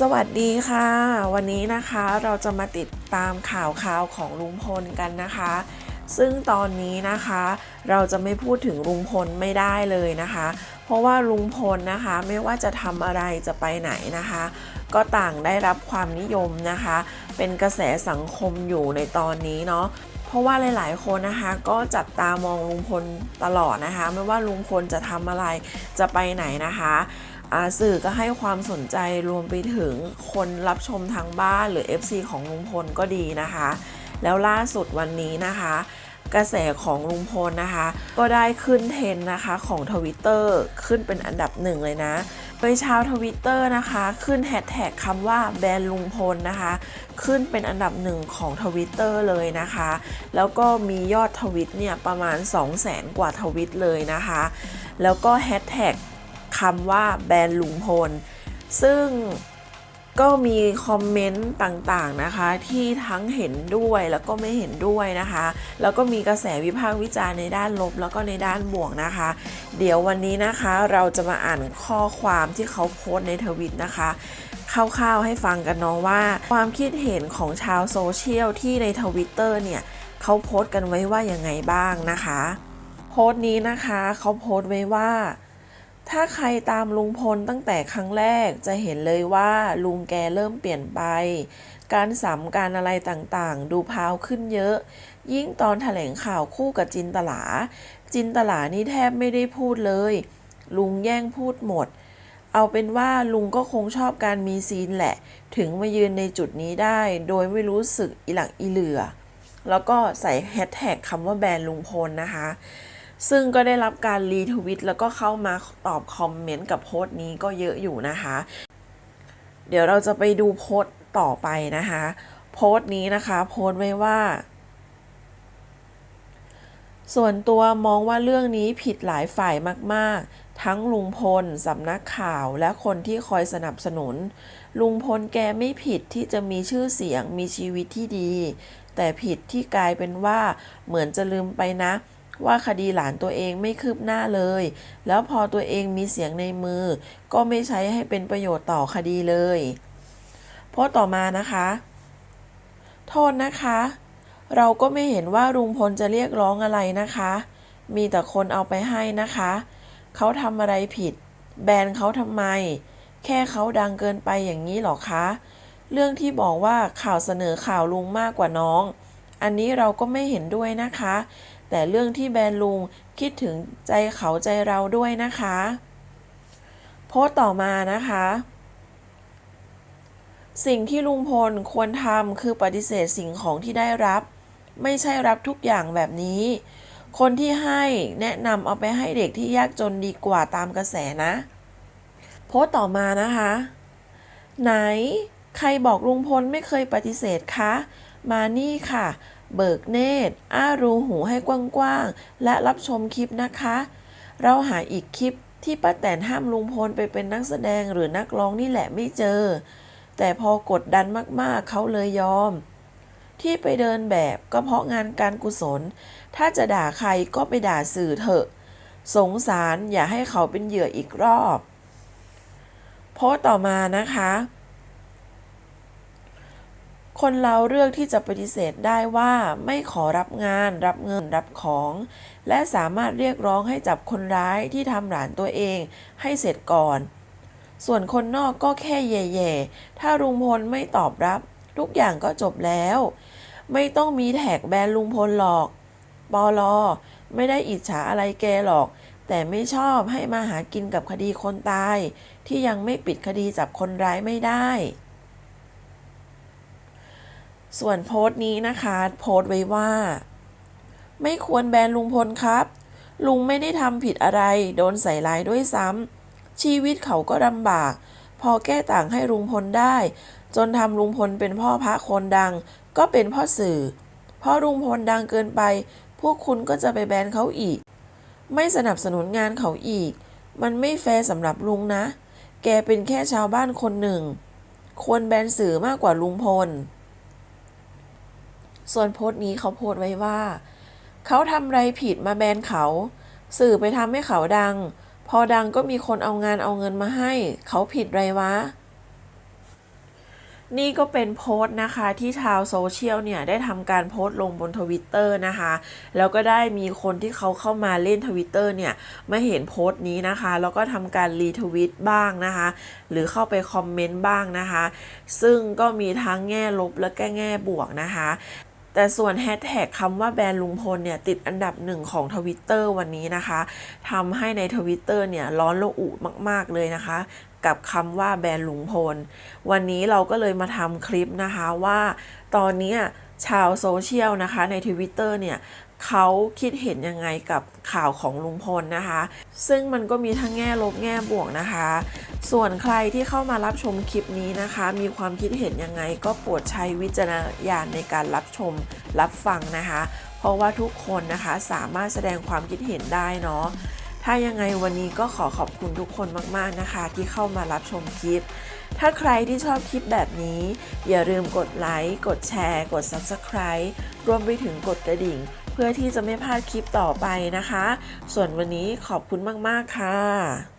สวัสดีค่ะ วันนี้นะคะเราจะมาติดตามข่าวข่าวของลุงพลกันนะคะ ซึ่งตอนนี้นะคะ เราจะไม่พูดถึงลุงพลไม่ได้เลยนะคะ เพราะว่าลุงพลนะคะไม่ว่าจะทำอะไรจะไปไหนนะคะ ก็ต่างได้รับความนิยมนะคะ เป็นกระแสสังคมอยู่ในตอนนี้เนาะเพราะว่าหลาย ๆ คนนะคะก็จับตามองลุงพลตลอดนะคะ ไม่ว่าลุงพลจะทำอะไรจะไปไหนนะคะ สื่อก็ให้ความสนใจรวมไปถึงคนรับชมทางบ้านหรือ FC ของลุงพลก็ดีนะคะ แล้วล่าสุดวันนี้นะคะ กระแสของลุงพลนะคะ ก็ได้ขึ้นเทรนด์นะคะของทวิตเตอร์ขึ้นเป็นอันดับหนึ่งเลยนะโดยชาวทวิตเตอร์นะคะ ขึ้นแฮชแท็กคำว่าแบนลุงพลนะคะ ขึ้นเป็นอันดับหนึ่งของทวิตเตอร์เลยนะคะ แล้วก็มียอดทวิตเนี่ยประมาณ 2 0 0แสนกว่าทวิตเลยนะคะ แล้วก็แฮชแท็ก คำว่าแบนลุงพล ซึ่งก็มีคอมเมนต์ต่างๆนะคะ ที่ทั้งเห็นด้วยแล้วก็ไม่เห็นด้วยนะคะ แล้วก็มีกระแสวิพากษ์วิจารณ์ในด้านลบแล้วก็ในด้านบวกนะคะ เดี๋ยววันนี้นะคะเราจะมาอ่านข้อความที่เขาโพสต์ในทวิตนะคะคร่าวๆให้ฟังกันเนาะว่า ความคิดเห็นของชาวโซเชียลที่ในทวิตเตอร์เนี่ยเขาโพสต์กันไว้ว่ายังไงบ้างนะคะ โพสต์นี้นะคะเขาโพสต์ไว้ว่า ถ้าใครตามลุงพลตั้งแต่ครั้งแรกจะเห็นเลยว่าลุงแกเริ่มเปลี่ยนไป การสัมการอะไรต่างๆ ดูพาวขึ้นเยอะ ยิ่งตอนแถลงข่าวคู่กับจินตลา จินตลานี่แทบไม่ได้พูดเลย ลุงแย่งพูดหมด เอาเป็นว่าลุงก็คงชอบการมีซีนแหละ ถึงมายืนในจุดนี้ได้ โดยไม่รู้สึกอีหลักอีเหลือ แล้วก็ใส่แฮชแท็กคำว่าแบรนด์ลุงพลนะคะ ซึ่งก็ได้รับการรีทวิตแล้วก็เข้ามาตอบคอมเมนต์กับโพสต์นี้ก็เยอะอยู่นะคะ เดี๋ยวเราจะไปดูโพสต์ต่อไปนะคะ โพสต์นี้นะคะ โพสต์ไว้ว่า ส่วนตัวมองว่าเรื่องนี้ผิดหลายฝ่ายมาก ๆ ทั้งลุงพลสำนักข่าวและคนที่คอยสนับสนุน ลุงพลแกไม่ผิดที่จะมีชื่อเสียงมีชีวิตที่ดี แต่ผิดที่กลายเป็นว่าเหมือนจะลืมไปนะ ว่าคดีหลานตัวเองไม่คืบหน้าเลย แล้วพอตัวเองมีเสียงในมือ ก็ไม่ใช้ให้เป็นประโยชน์ต่อคดีเลยโพสต์ต่อมานะคะ โทษนะคะ เราก็ไม่เห็นว่าลุงพลจะเรียกร้องอะไรนะคะ มีแต่คนเอาไปให้นะคะ เขาทำอะไรผิด แบนเขาทำไม แค่เขาดังเกินไปอย่างนี้หรอคะ เรื่องที่บอกว่าข่าวเสนอข่าวลุงมากกว่าน้อง อันนี้เราก็ไม่เห็นด้วยนะคะ แต่เรื่องที่แบนลุงคิดถึงใจเขาใจเราด้วยนะคะ โพสต์ต่อมานะคะ สิ่งที่ลุงพลควรทำคือปฏิเสธสิ่งของที่ได้รับ ไม่ใช่รับทุกอย่างแบบนี้ คนที่ให้แนะนำเอาไปให้เด็กที่ยากจนดีกว่าตามกระแสนะ โพสต์ต่อมานะคะ ไหนใครบอกลุงพลไม่เคยปฏิเสธคะ มานี่ค่ะ เบิกเนตร อ้ารูหูให้กว้างๆ และรับชมคลิปนะคะ เราหาอีกคลิปที่ป้าแตนห้ามลุงพลไปเป็นนักแสดงหรือนักร้องนี่แหละไม่เจอ แต่พอกดดันมากๆเขาเลยยอม ที่ไปเดินแบบก็เพราะงานการกุศล ถ้าจะด่าใครก็ไปด่าสื่อเถอะ สงสารอย่าให้เขาเป็นเหยื่ออีกรอบ โพสต์ต่อมานะคะ คนเราเลือกที่จะปฏิเสธได้ว่าไม่ขอรับงาน รับเงินรับของ และสามารถเรียกร้องให้จับคนร้ายที่ทำหลานตัวเองให้เสร็จก่อน ส่วนคนนอกก็แค่แย่ๆถ้าลุงพลไม่ตอบรับ ทุกอย่างก็จบแล้ว ไม่ต้องมีแท็กแบนลุงพลหรอกปอลอไม่ได้อิจฉาอะไรแกหรอก แต่ไม่ชอบให้มาหากินกับคดีคนตาย ที่ยังไม่ปิดคดีจับคนร้ายไม่ได้ ส่วนโพสต์นี้นะคะ โพสต์ไว้ว่า ไม่ควรแบนลุงพลครับ ลุงไม่ได้ทำผิดอะไร โดนใส่ร้ายด้วยซ้ำชีวิตเขาก็ลำบาก พอแก้ต่างให้ลุงพลได้ จนทำลุงพลเป็นพ่อพระคนดัง ก็เป็นพ่อสื่อพราะลุงพลดังเกินไป พวกคุณก็จะไปแบนเขาอีก ไม่สนับสนุนงานเขาอีก มันไม่แฟร์สำหรับลุงนะ แกเป็นแค่ชาวบ้านคนหนึ่ง ควรแบนสื่อมากกว่าลุงพล ส่วนโพสต์นี้เขาโพสต์ไว้ว่า เขาทำไรผิดมาแบนเขา สื่อไปทำให้เขาดัง พอดังก็มีคนเอางานเอาเงินมาให้ เขาผิดไรวะ นี่ก็เป็นโพสต์นะคะที่ชาวโซเชียลเนี่ย ได้ทำการโพสต์ลงบนทวิตเตอร์นะคะ แล้วก็ได้มีคนที่เขาเข้ามาเล่นทวิตเตอร์เนี่ย มาเห็นโพสต์นี้นะคะ แล้วก็ทำการรีทวิตบ้างนะคะ หรือเข้าไปคอมเมนต์บ้างนะคะ ซึ่งก็มีทั้งแง่ลบและแง่บวกนะคะ แต่ส่วนแฮชแท็กคำว่าแบรนด์ลุงพลเนี่ยติดอันดับหนึ่งของทวิตเตอร์วันนี้นะคะทำให้ในทวิตเตอร์เนี่ยร้อนระอุมาก ๆ เลยนะคะ กับคำว่าแบรนด์ลุงพล วันนี้เราก็เลยมาทำคลิปนะคะว่าตอนนี้ชาวโซเชียลนะคะในทวิตเตอร์เนี่ย เขาคิดเห็นยังไงกับข่าวของลุงพลนะคะ ซึ่งมันก็มีทั้งแง่ลบแง่บวกนะคะ ส่วนใครที่เข้ามารับชมคลิปนี้นะคะ มีความคิดเห็นยังไงก็โปรดใช้วิจารณญาณในการรับชมรับฟังนะคะ เพราะว่าทุกคนนะคะสามารถแสดงความคิดเห็นได้เนาะถ้ายังไงวันนี้ก็ขอขอบคุณทุกคนมากๆนะคะ ที่เข้ามารับชมคลิป ถ้าใครที่ชอบคลิปแบบนี้ อย่าลืมกดไลค์ กดแชร์ กด Subscribe รวมไปถึงกดกระดิ่ง เพื่อที่จะไม่พลาดคลิปต่อไปนะคะ ส่วนวันนี้ขอบคุณมาก ๆ ค่ะ